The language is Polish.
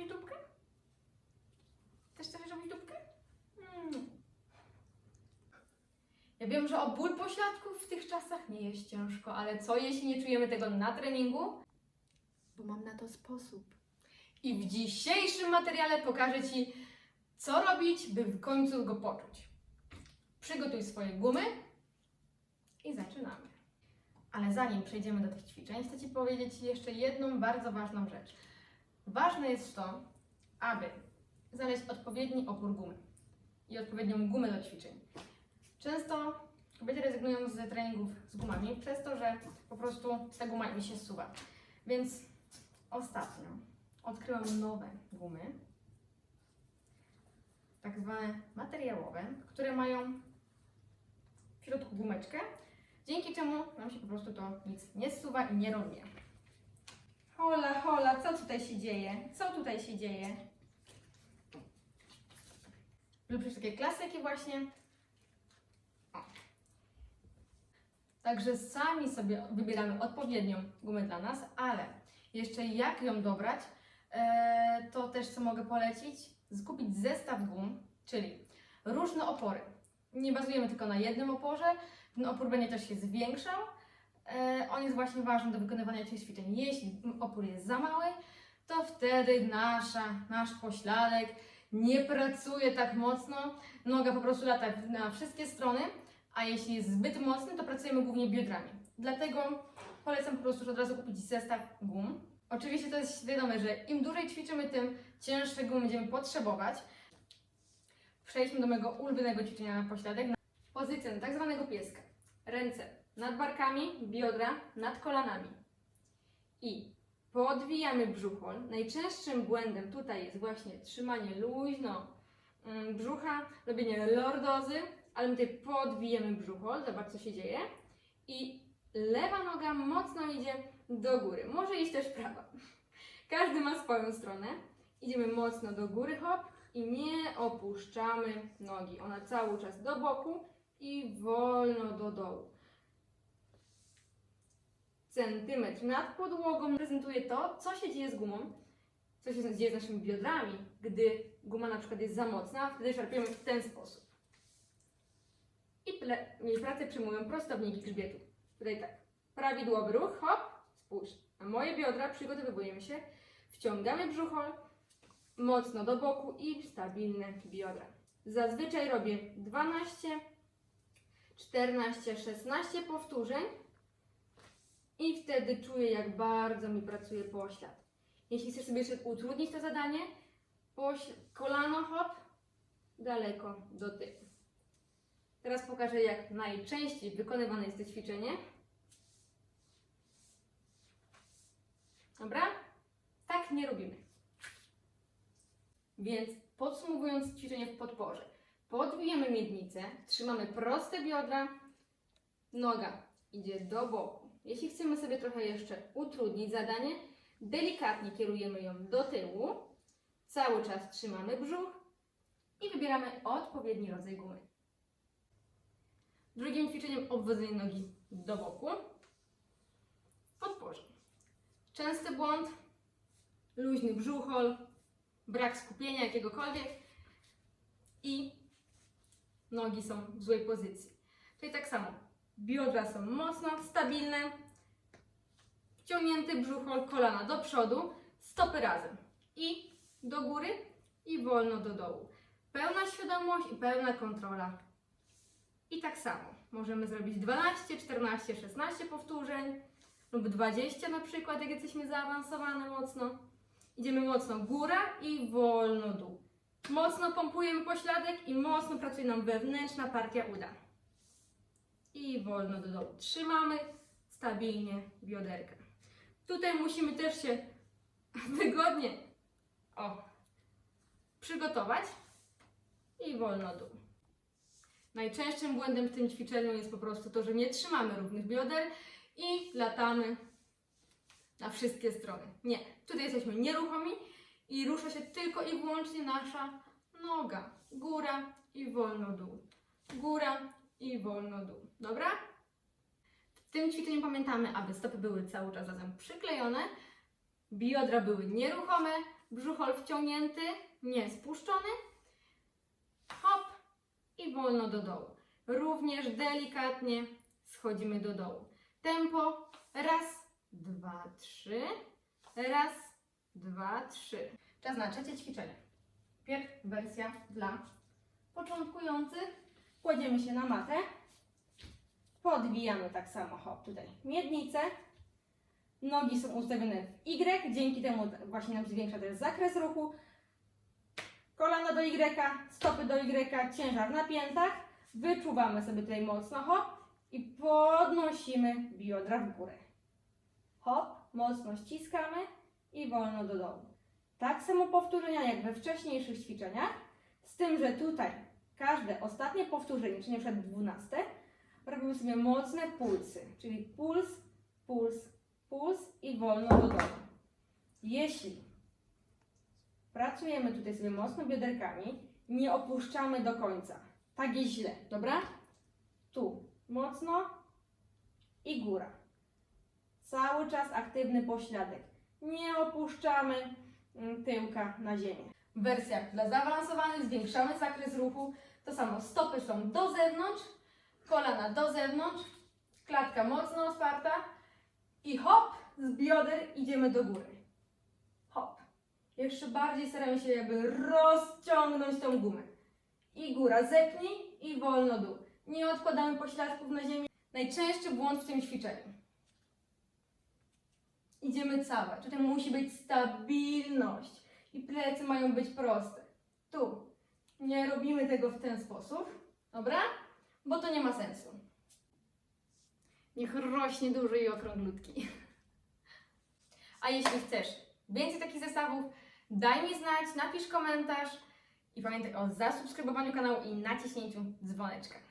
robić dupkę? Też chcesz robić dupkę? Mm. Ja wiem, że o ból pośladków w tych czasach nie jest ciężko, ale co jeśli nie czujemy tego na treningu? Bo mam na to sposób. I w dzisiejszym materiale pokażę Ci, co robić, by w końcu go poczuć. Przygotuj swoje gumy i zaczynamy. Ale zanim przejdziemy do tych ćwiczeń, chcę Ci powiedzieć jeszcze jedną bardzo ważną rzecz. Ważne jest to, aby znaleźć odpowiedni opór gumy i odpowiednią gumę do ćwiczeń. Często kobiety rezygnują z treningów z gumami przez to, że po prostu ta guma mi się zsuwa. Więc ostatnio odkryłam nowe gumy, tak zwane materiałowe, które mają w środku gumeczkę, dzięki czemu nam się po prostu to nic nie zsuwa i nie rąbie. Hola, hola, co tutaj się dzieje? Co tutaj się dzieje? Lubisz takie klasyki właśnie? Także sami sobie wybieramy odpowiednią gumę dla nas, ale jeszcze jak ją dobrać, e, to też co mogę polecić, skupić zestaw gum, czyli różne opory. Nie bazujemy tylko na jednym oporze, ten opór będzie też się zwiększał. E, on jest właśnie ważny do wykonywania tych ćwiczeń. Jeśli opór jest za mały, to wtedy nasza, nasz pośladek nie pracuje tak mocno, noga po prostu lata na wszystkie strony, a jeśli jest zbyt mocny, to pracujemy głównie biodrami. Dlatego polecam po prostu od razu kupić zestaw gum. Oczywiście to jest wiadome, że im dłużej ćwiczymy, tym cięższe gumy będziemy potrzebować. Przejdźmy do mojego ulubionego ćwiczenia na pośladek. Pozycja tak zwanego pieska. Ręce nad barkami, biodra nad kolanami. I podwijamy brzuchol. Najczęstszym błędem tutaj jest właśnie trzymanie luźno mm, brzucha, robienie lordozy, ale my tutaj podwijemy brzuchol. Zobacz, co się dzieje. I lewa noga mocno idzie do góry. Może iść też prawa. Każdy ma swoją stronę. Idziemy mocno do góry, hop, i nie opuszczamy nogi. Ona cały czas do boku i wolno do dołu. Centymetr nad podłogą prezentuje to, co się dzieje z gumą, co się dzieje z naszymi biodrami, gdy guma na przykład jest za mocna, wtedy szarpiemy w ten sposób. I ple- pracę przyjmują prostowniki grzbietu. Tutaj tak, prawidłowy ruch, hop, spójrz. Na moje biodra przygotowujemy się, wciągamy brzuchol, mocno do boku i stabilne biodra. Zazwyczaj robię 12, 14, 16 powtórzeń i wtedy czuję, jak bardzo mi pracuje poślad. Jeśli chcesz sobie jeszcze utrudnić to zadanie, poś- kolano hop, daleko do tyłu. Teraz pokażę, jak najczęściej wykonywane jest to ćwiczenie. Dobra? Tak nie robimy. Więc podsumowując ćwiczenie w podporze, podwijamy miednicę, trzymamy proste biodra, noga idzie do boku. Jeśli chcemy sobie trochę jeszcze utrudnić zadanie, delikatnie kierujemy ją do tyłu, cały czas trzymamy brzuch i wybieramy odpowiedni rodzaj gumy. Drugim ćwiczeniem obwodzenie nogi do boku podporze. Częsty błąd, luźny brzuchol, brak skupienia jakiegokolwiek i nogi są w złej pozycji. Tutaj tak samo. Biodra są mocno stabilne, wciągnięty brzuchol, kolana do przodu, stopy razem i do góry i wolno do dołu. Pełna świadomość i pełna kontrola. I tak samo. Możemy zrobić 12, 14, 16 powtórzeń lub 20 na przykład, jak jesteśmy zaawansowane mocno. Idziemy mocno góra i wolno dół. Mocno pompujemy pośladek i mocno pracuje nam wewnętrzna partia uda. I wolno do dołu. Trzymamy stabilnie bioderkę. Tutaj musimy też się wygodnie o, przygotować i wolno dół. Najczęstszym błędem w tym ćwiczeniu jest po prostu to, że nie trzymamy równych bioder i latamy na wszystkie strony. Nie, tutaj jesteśmy nieruchomi i rusza się tylko i wyłącznie nasza noga. Góra i wolno dół. Góra i wolno dół. Dobra? W tym ćwiczeniu pamiętamy, aby stopy były cały czas razem przyklejone, biodra były nieruchome, brzuchol wciągnięty, nie spuszczony. Hop i wolno do dołu. Również delikatnie schodzimy do dołu. Tempo raz, dwa, trzy. Raz, dwa, trzy. Czas na trzecie ćwiczenie. Pierw wersja dla początkujących. Kładziemy się na matę. Podwijamy tak samo, hop, tutaj miednicę. Nogi są ustawione w Y, dzięki temu właśnie nam zwiększa też zakres ruchu. Kolana do Y, stopy do Y, ciężar na piętach. Wyczuwamy sobie tutaj mocno hop i podnosimy biodra w górę. Hop, mocno ściskamy i wolno do dołu. Tak samo powtórzenia jak we wcześniejszych ćwiczeniach, z tym, że tutaj każde ostatnie powtórzenie, czyli przykład dwunaste, robimy sobie mocne pulsy, czyli puls, puls, puls i wolno do dołu. Jeśli pracujemy tutaj sobie mocno bioderkami, nie opuszczamy do końca. Tak jest źle, dobra? Tu mocno i góra. Cały czas aktywny pośladek. Nie opuszczamy mm, tyłka na ziemię. W wersjach dla zaawansowanych zwiększamy zakres ruchu. To samo stopy są do zewnątrz, kolana do zewnątrz, klatka mocno otwarta i hop, z bioder idziemy do góry. Hop. Jeszcze bardziej staramy się jakby rozciągnąć tą gumę. I góra, zepnij i wolno dół. Nie odkładamy pośladków na ziemię. Najczęstszy błąd w tym ćwiczeniu. Idziemy całe. Tutaj musi być stabilność i plecy mają być proste. Tu. Nie robimy tego w ten sposób, dobra? Bo to nie ma sensu. Niech rośnie duży i okrąglutki. A jeśli chcesz więcej takich zestawów, daj mi znać, napisz komentarz i pamiętaj o zasubskrybowaniu kanału i naciśnięciu dzwoneczka.